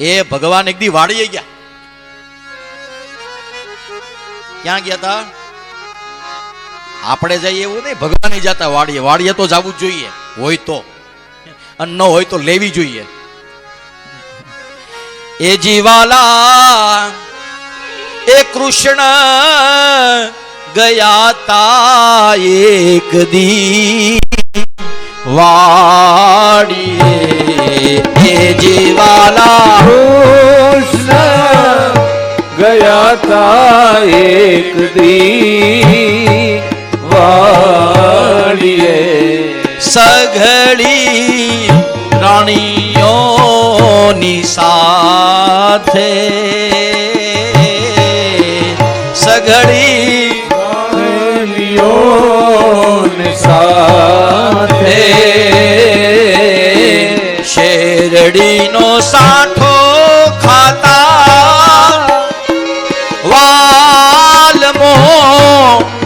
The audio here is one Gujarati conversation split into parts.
એ ભગવાન એક વાળીએ ગયા. ક્યાં ગયા હતા આપણે જઈએ એવું નહીં ભગવાન જતા વાડીએ. વાળીએ તો જવું જોઈએ. હોય તો. અને ન હોય તો લેવી જોઈએ. એ જીવાલા, એ કૃષ્ણ ગયા તા એક દી. વાડીએ જીવાલા કૃષ્ણ ગયા તા એક દી વાડીએ. સઘળી રાણીઓની સાથે સઘળી શેરડીનો સાઠો ખાતા વાલમો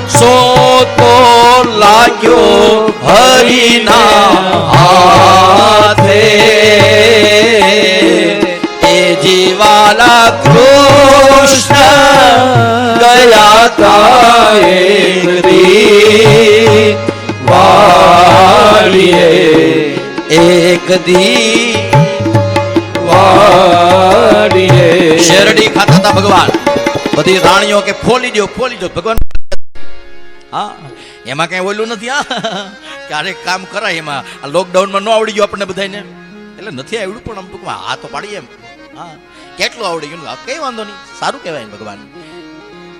સોતો લાગ્યો હરિના હાથે. એ જીવાલા કૃષ્ણ ગયા તા એક એક દી વાડીએ શેરડી ખાતા હતા ભગવાન. બધી રાણીઓ કે ફોલી દો ફોલી દો ભગવાન હા, એમાં કઈ ઓલું નથી, હા. ક્યારેક કામ કરાય એમાં. આ લોકડાઉનમાં ન આવડી ગયું આપણને બધાને એટલે નથી આવડ્યું પણ આમ હા, તો પાડીએ એમ. હા. કેટલું આવડી ગયું? કઈ વાંધો નહીં. સારું કહેવાય ભગવાન.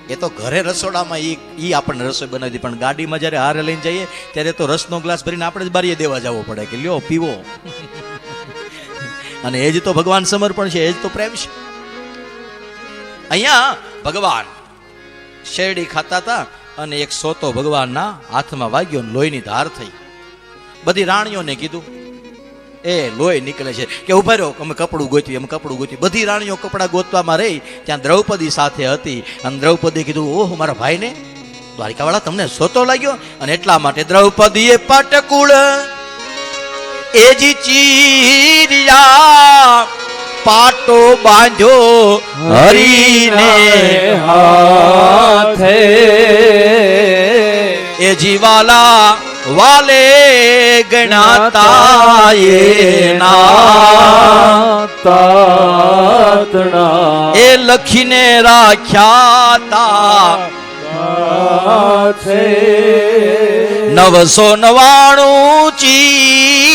એ તો ઘરે રસોડામાં એ એ આપણને રસોઈ બનાવી પણ ગાડીમાં જ્યારે હારે લઈને જઈએ, ત્યારે તો રસનો ગ્લાસ ભરીને આપણે જ બારીએ દેવા જવો પડે કે લ્યો, પીવો. અને એ જ તો ભગવાન સમર્પણ છે, એ જ તો પ્રેમ છે. અહીંયા ભગવાન શેરડી ખાતા હતા અને એક સોતો ભગવાનના હાથમાં વાગ્યો લોહીની ધાર થઈ. બધી રાણીઓને કીધું, એ લોહી નીકળે છે. કે ઊભા રહ્યો અમે કપડું ગોત્યું અમે કપડું ગોત્યું બધી રાણીઓ કપડાં ગોતવામાં રહી, ત્યાં દ્રૌપદી સાથે હતી. અને દ્રૌપદી કીધું, ઓહ, મારા ભાઈને, દ્વારિકાવાળા, તમને સોતો લાગ્યો? અને એટલા માટે દ્રૌપદીએ પાટકુળ એજી ચીરિયા પાટો બાંધો હરીને હાથે. એ જીવાલા વાલે ગણાતા તાતણા એ લખીને રાખ્યા તા છે નવસો નવાણું ચીર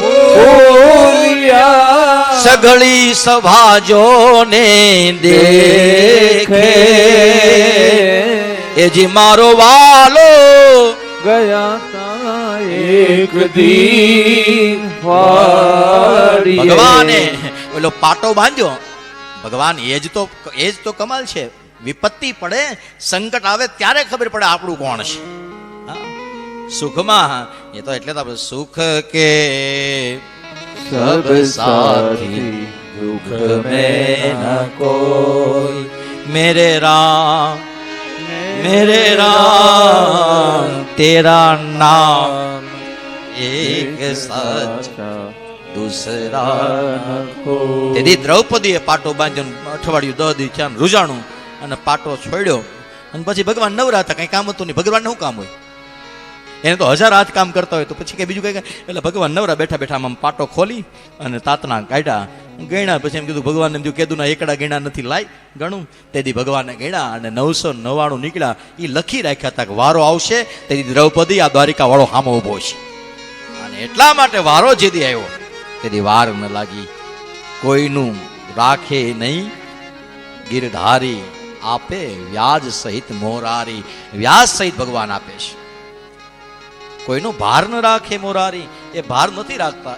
ફૂલિયા સઘળી સભાજોને દેખે. એજી જી મારો વાલો ગયા તા એક દી ભગવાને ઓલો પાટો બાંધ્યો. ભગવાન એ જ તો એ જ તો કમાલ છે. વિપત્તિ પડે સંકટ આવે ત્યારે ખબર પડે આપણું કોણ છે. હા. સુખમાં. એ તો એટલે તો આપણે સુખ કે સબ સાથી દુઃખ મે ન કોઈ. મેરે રામ મેરે રામ તેરા નામ એક સાચા. દુસરા તેથી દ્રૌપદીએ પાટો બાંધ્યો અઠવાડિયું દહ દી થયા ને રૂજાણું અને પાટો છોડ્યો. અને પછી ભગવાન નવરા હતા કઈ કામ હતું નહીં. ભગવાન શું કામ હોય? એને તો હજાર હાથ કામ કરતા હોય તો પછી કઈ બીજું કઈ એટલે ભગવાન નવરા બેઠા બેઠા આમ પાટો ખોલી અને તાતણા કાઢ્યા. ગણ્યા, પછી એમ કીધું ભગવાન એમ કીધું કેદુના એકડા ગણ્યા નથી, લાય, ગણું. તેથી ભગવાને ગણ્યા અને નવસો નવ્વાણું નીકળ્યા. એ લખી રાખ્યા હતા વારો આવશે, તેથી દ્રૌપદી આ દ્વારિકા વાળો હામો ઊભો છે. અને એટલા માટે વારો જેથી આવ્યો. તેથી વાર ન લાગી. કોઈનું રાખે નહીં. ગિરધારી આપે, વ્યાજ સહિત મોરારી. વ્યાજ સહિત ભગવાન આપે છે. કોઈનો ભાર ન રાખે મોરારી એ ભાર નથી રાખતા.